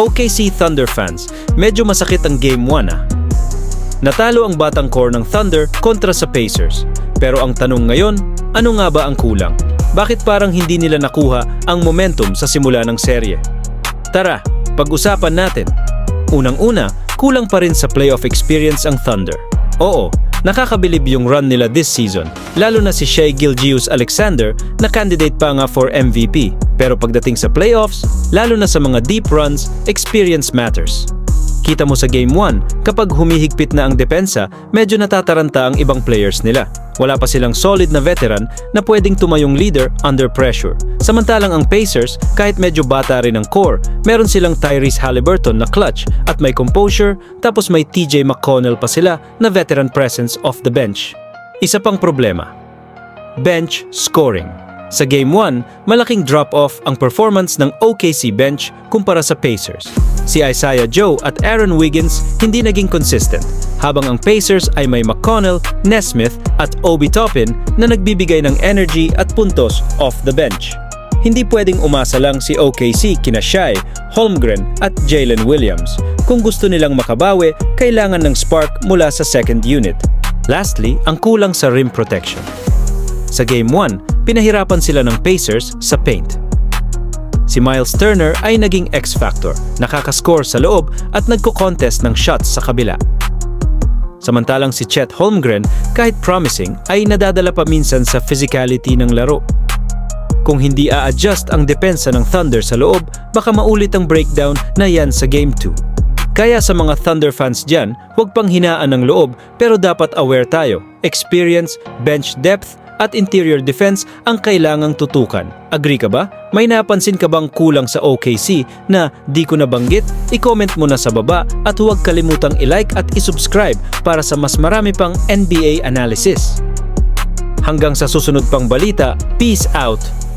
OKC Thunder fans, medyo masakit ang Game 1 ah. Natalo ang batang core ng Thunder kontra sa Pacers. Pero ang tanong ngayon, ano nga ba ang kulang? Bakit parang hindi nila nakuha ang momentum sa simula ng serye? Tara, pag-usapan natin. Unang-una, kulang pa rin sa playoff experience ang Thunder. Oo, nakakabilib yung run nila this season, lalo na si Shea Gilgeous Alexander na candidate pa nga for MVP. Pero pagdating sa playoffs, lalo na sa mga deep runs, experience matters. Kita mo sa Game 1, kapag humihigpit na ang depensa, medyo natataranta ang ibang players nila. Wala pa silang solid na veteran na pwedeng tumayong leader under pressure. Samantalang ang Pacers, kahit medyo bata rin ang core, meron silang Tyrese Halliburton na clutch at may composure, tapos may TJ McConnell pa sila na veteran presence off the bench. Isa pang problema, bench scoring. Sa Game 1, malaking drop-off ang performance ng OKC bench kumpara sa Pacers. Si Isaiah Joe at Aaron Wiggins hindi naging consistent, habang ang Pacers ay may McConnell, Nesmith at Obi Toppin na nagbibigay ng energy at puntos off the bench. Hindi pwedeng umasa lang si OKC kina Shai, Holmgren at Jalen Williams. Kung gusto nilang makabawi, kailangan ng spark mula sa second unit. Lastly, ang kulang sa rim protection. Sa Game 1, pinahirapan sila ng Pacers sa paint. Si Miles Turner ay naging X-factor, nakakascore sa loob at nagko-contest ng shots sa kabila. Samantalang si Chet Holmgren, kahit promising, ay nadadala pa minsan sa physicality ng laro. Kung hindi a-adjust ang depensa ng Thunder sa loob, baka maulit ang breakdown na yan sa Game 2. Kaya sa mga Thunder fans dyan, huwag pang hinaan ng loob pero dapat aware tayo. Experience, bench depth, at interior defense ang kailangang tutukan. Agree ka ba? May napansin ka bang kulang sa OKC na di ko nabanggit? I-comment mo na sa baba at huwag kalimutang i-like at i-subscribe para sa mas marami pang NBA analysis. Hanggang sa susunod pang balita, peace out!